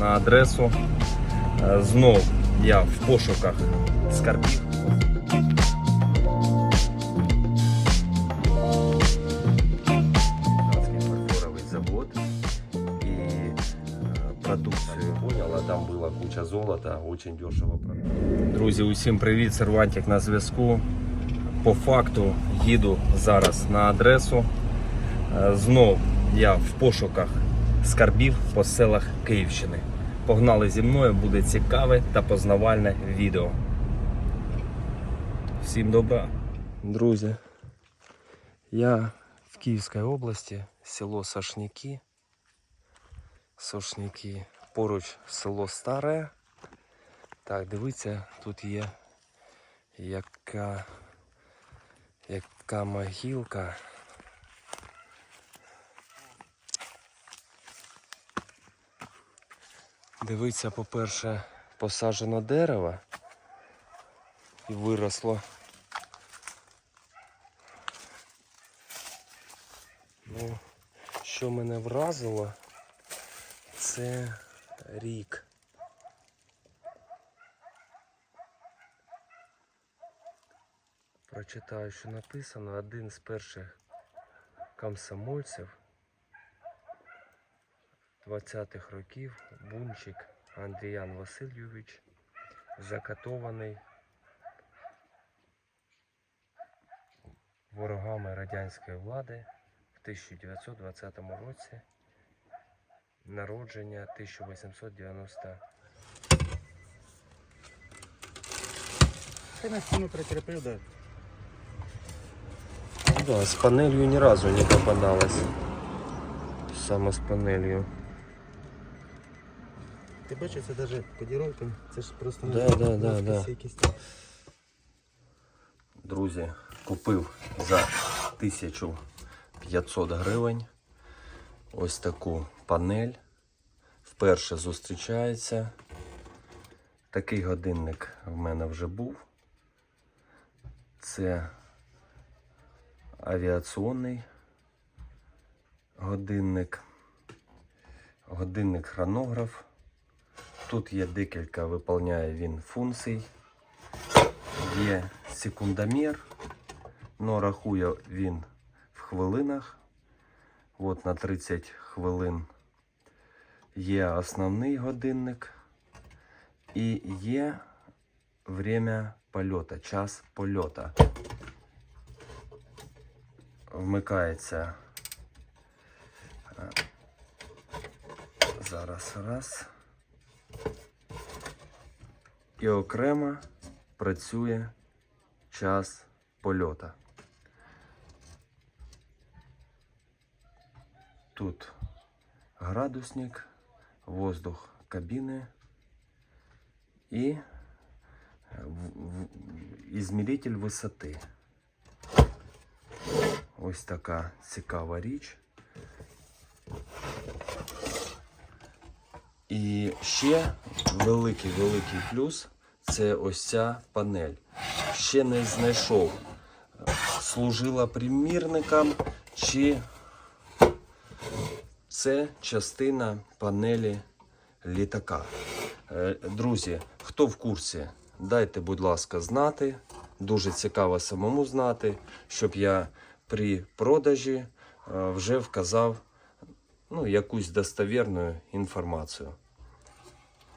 на адресу. Е, Знов я в пошуках скарбів. Казанский фарфоровый завод и э, продукцию. Понял, а там была куча золота, очень дешево продали. Друзі, усім привіт! Сервантик на зв'язку. По факту їду зараз на адресу. Е, Знов я в пошуках скарбів по селах Київщини. Погнали зі мною, буде цікаве та познавальне відео. Всім добра. Друзі, я в Київській області, село Сашніки. Сошніки. Поруч село Старе. Так, дивіться, тут є яка, яка могилка. Дивіться, по-перше, посаджено дерево і виросло. Ну, що мене вразило, це рік. Прочитаю, що написано. Один з перших комсомольців 20-х років Бунчик Андріян Васильович закатований ворогами радянської влади в 1920 році. Народження 1890 Ти на стіну прикріпив, да. Да, с панелью ни разу не попадалась. Саме з панелью. Ти бачиш, це навіть кодіровка, це ж просто Да, да, да, да. якісь. Друзі, купив за 1500 гривень ось таку панель. Вперше зустрічається. Такий годинник в мене вже був. Це авіаційний годинник. Годинник хронограф. Тут є декілька, виповняє він функцій. Є секундомір, але рахує він в хвилинах. От на 30 хвилин є основний годинник і є время польоту, час польоту. Вмикається е, зараз раз. І окремо працює час польота. Тут градусник, воздух кабіни і ізміритель висоти. Ось така цікава річ. І ще великий великий плюс це ось ця панель. Ще не знайшов, е, служила примірником, чи це частина панелі літака. Е, Друзі, хто в курсі, дайте, будь ласка, знати. Дуже цікаво самому знати, щоб я при продажі е, вже вказав ну, якусь достовірну інформацію.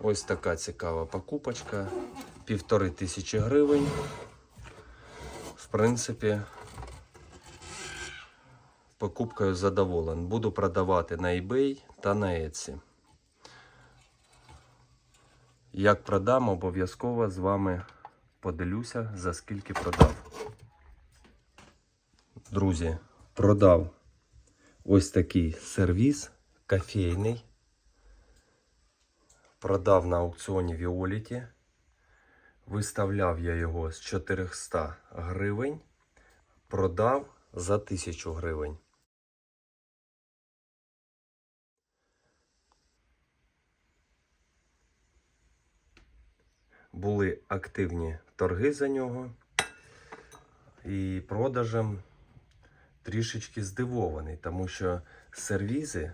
Ось така цікава покупочка. Півтори тисячі гривень. В принципі, покупкою задоволен. Буду продавати на eBay та на Etsy. Як продам, обов'язково з вами поділюся, за скільки продав. Друзі, продав ось такий сервіс кофейний. Продав на аукціоні Віоліті. Виставляв я його з 400 гривень. Продав за 1000 гривень. Були активні торги за нього. І продажем трішечки здивований, тому що сервізи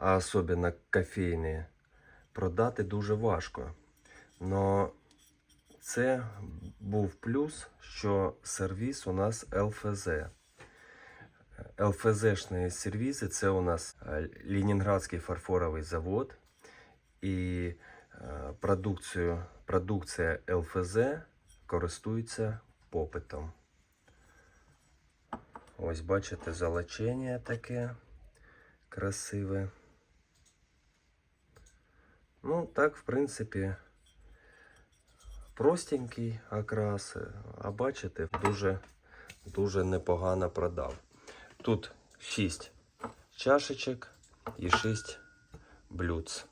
а особливо кофейні, продати дуже важко. Но це був плюс, що сервіс у нас ЛФЗ. ЛФЗшні сервіси це у нас е, Ленінградський фарфоровий завод. І е, продукцію, продукція ЛФЗ користується попитом. Ось бачите, золочення таке красиве. Ну, так, в принципі, простенький окрас, а бачите, дуже, дуже непогано продав. Тут 6 чашечок і 6 блюдц.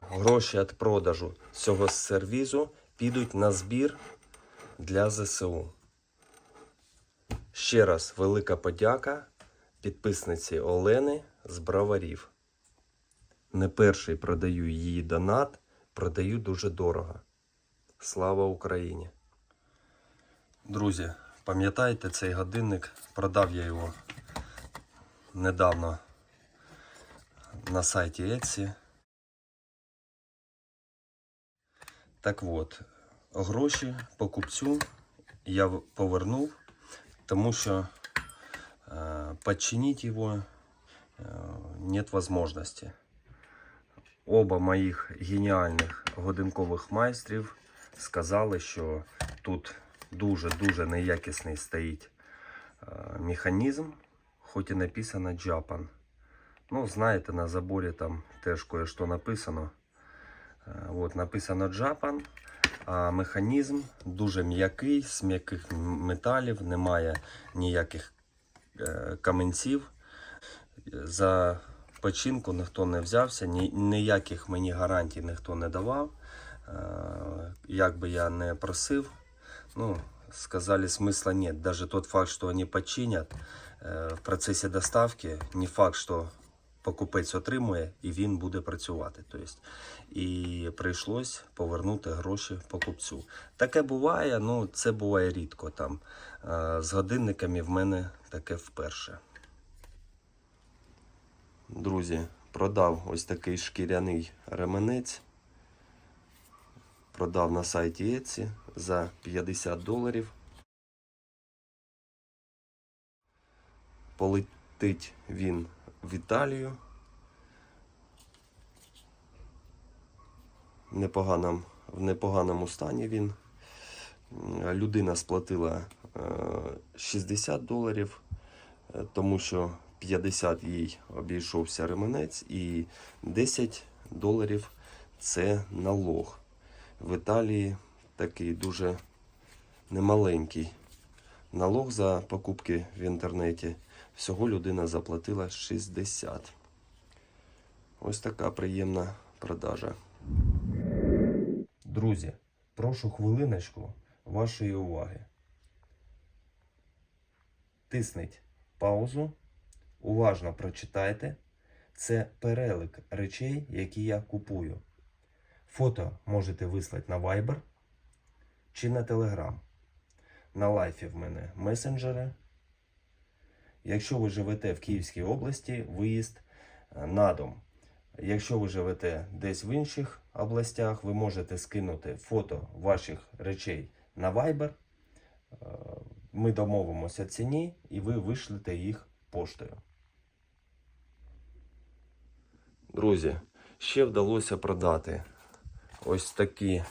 Гроші від продажу цього сервізу підуть на збір для ЗСУ. Ще раз велика подяка підписниці Олени з Броварів. Не перший продаю її донат, продаю дуже дорого. Слава Україні! Друзі, пам'ятаєте цей годинник? Продав я його недавно на сайті Etsy. Так от, гроші покупцю я повернув, тому що э, починить его э, нет возможности. Оба моїх геніальних годинкових майстрів сказали, що тут дуже-дуже неякісний стоїть е, механізм, хоч і написано Japan. Ну, знаєте, на заборі там теж кое-що написано. Е, От, написано Japan, а механізм дуже м'який, з м'яких металів, немає ніяких е, каменців. За починку ніхто не взявся, ні, ніяких мені гарантій ніхто не давав. Е, Як би я не просив, ну, сказали, смысла нет. Даже тот факт, что они починят е, в процесі доставки, не факт, що покупець отримує і він буде працювати. Тобто, і прийшлось повернути гроші покупцю. Таке буває, ну це буває рідко. Там. Е, З годинниками в мене таке вперше. Друзі, продав ось такий шкіряний ременець. Продав на сайті Etsy за 50 доларів. Полетить він в Італію. В непоганому, в непоганому стані він. Людина сплатила е, 60 доларів, е, тому що 50 їй обійшовся ременець і 10 доларів це налог. В Італії такий дуже немаленький налог за покупки в інтернеті. Всього людина заплатила 60. Ось така приємна продажа. Друзі, прошу хвилиночку вашої уваги. Тисніть паузу, уважно прочитайте. Це перелик речей, які я купую. Фото можете вислати на Viber чи на Telegram. На лайфі в мене месенджери. Якщо ви живете в Київській області, виїзд е, на дом. Якщо ви живете десь в інших областях, ви можете скинути фото ваших речей на Viber. Е, Ми домовимося ціні і ви вишлете їх поштою. Друзі, ще вдалося продати ось такі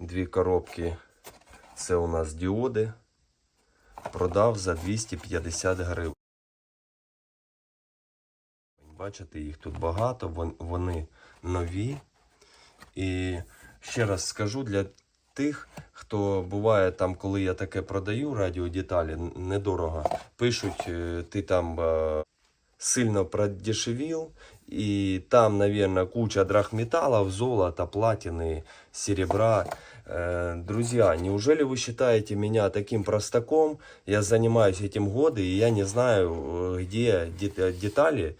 дві коробки. Це у нас діоди. Продав за 250 гривень. Бачите, їх тут багато, вони нові. І ще раз скажу для тих, хто буває там, коли я таке продаю, радіодеталі, недорого, пишуть, е, ти там е, сильно продешевил, и там, наверное, куча драгметаллов, золота, платины, серебра. Э, Друзья, неужели вы считаете меня таким простаком? Я занимаюсь этим годы, и я не знаю, э, где де- детали,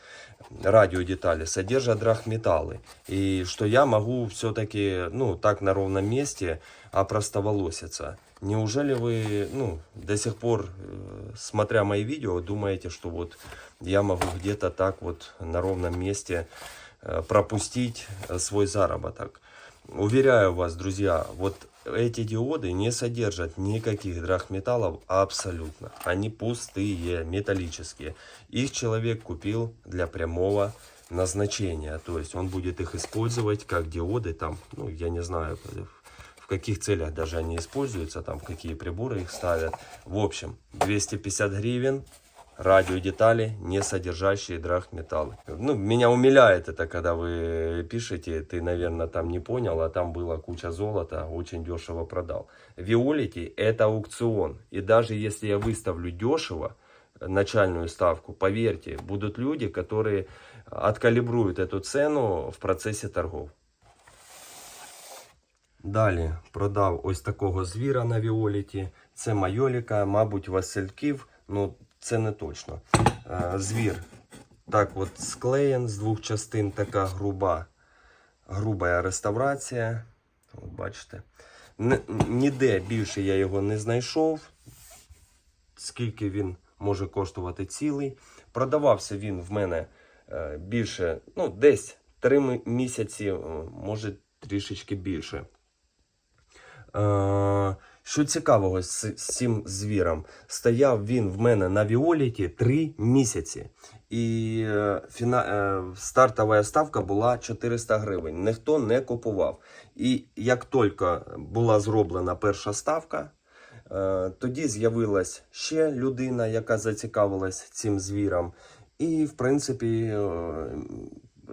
радиодетали содержат драгметаллы. И что я могу все-таки, ну, так на ровном месте опростоволоситься. Неужели вы, ну, до сих пор, э, смотря мои видео, думаете, что вот я могу где-то так вот на ровном месте э, пропустить э, свой заработок? Уверяю вас, друзья, вот эти диоды не содержат никаких драгметаллов абсолютно. Они пустые, металлические. Их человек купил для прямого назначения. То есть он будет их использовать как диоды там, ну я не знаю, в каких целях даже они используются, там какие приборы их ставят. В общем, 250 гривен, радиодетали, не содержащие драгметаллы. Ну, меня умиляет это, когда вы пишете, ты, наверное, там не понял, а там была куча золота, очень дешево продал. Виолити это аукцион. И даже если я выставлю дешево, начальную ставку, поверьте, будут люди, которые откалибруют эту цену в процесі торгов. Далі продав ось такого звіра на Віоліті. Це майоліка, мабуть, Васильків, ну це не точно. Е, Звір так от склеєн з двох частин, така груба, груба реставрація. От бачите. Ніде більше я його не знайшов. Скільки він може коштувати цілий. Продавався він в мене е, більше, ну, десь 3 місяці, е, може трішечки більше. Е, Що цікавого з, цим звіром? Стояв він в мене на Віоліті 3 місяці. І е, фіна, е, стартова ставка була 400 гривень. Ніхто не купував. І як тільки була зроблена перша ставка, тоді з'явилась ще людина, яка зацікавилась цим звіром. І, в принципі,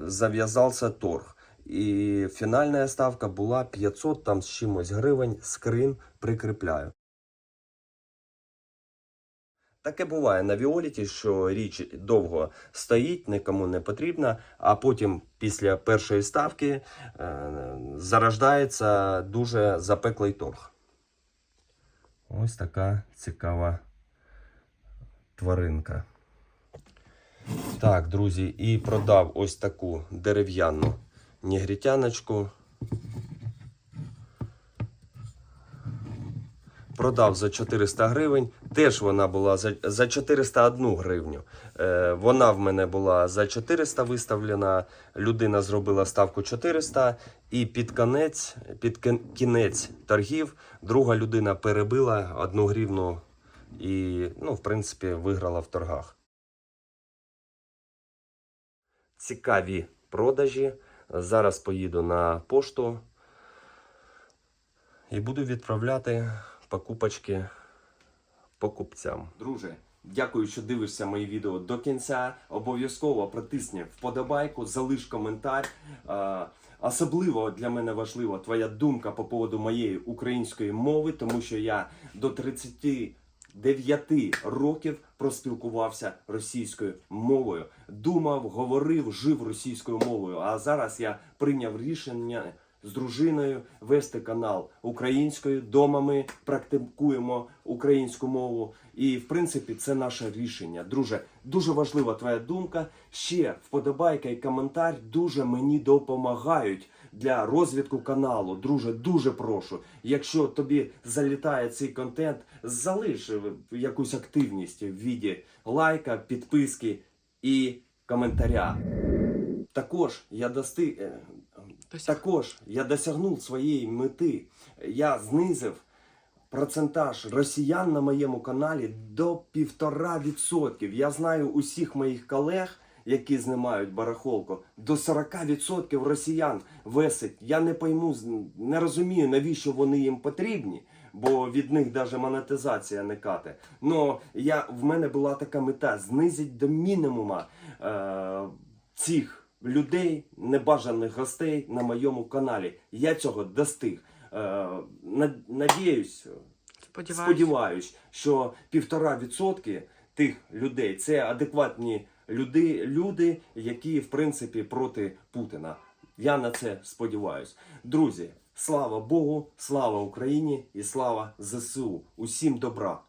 зав'язався торг. І фінальна ставка була 500 там з чимось гривень, скрин прикріпляю. Таке буває на Віоліті, що річ довго стоїть, нікому не потрібна, а потім після першої ставки е, зарождається дуже запеклий торг. Ось така цікава тваринка. Так, друзі, і продав ось таку дерев'яну негритяночку. Продав за 400 гривень. Теж вона була за, за 401 гривню. Е, вона в мене була за 400 виставлена. Людина зробила ставку 400. І під конець, під кінець торгів друга людина перебила 1 гривну і, ну, в принципі, виграла в торгах. Цікаві продажі. Зараз поїду на пошту і буду відправляти покупочки покупцям. Друже, дякую, що дивишся мої відео до кінця. Обов'язково протисни вподобайку, залиш коментар. Особливо для мене важлива твоя думка по поводу моєї української мови, тому що я до 39 років проспілкувався російською мовою, думав, говорив, жив російською мовою. А зараз я прийняв рішення з дружиною вести канал українською. Дома ми практикуємо українську мову. І в принципі це наше рішення. Друже, дуже важлива твоя думка. Ще вподобайка і коментар дуже мені допомагають для розвитку каналу. Друже, дуже прошу. Якщо тобі залітає цей контент, залиш е, якусь активність в віді лайка, підписки і коментаря. Також я достиг. е, також я досягнув своєї мети. Я знизив процентаж росіян на моєму каналі до півтора відсотків. Я знаю усіх моїх колег, які знімають барахолку, до 40% росіян весить. Я не пойму, не розумію, навіщо вони їм потрібні. Бо від них навіть монетизація не кате. Но я, в мене була така мета знизити до мінімума е, цих людей, небажаних гостей на моєму каналі. Я цього достиг. Е, надіюсь, Сподіваюся. сподіваюсь, що півтора відсотки тих людей це адекватні люди, люди, які в принципі проти Путіна. Я на це сподіваюсь. Друзі, слава Богу, слава Україні і слава ЗСУ. Усім добра!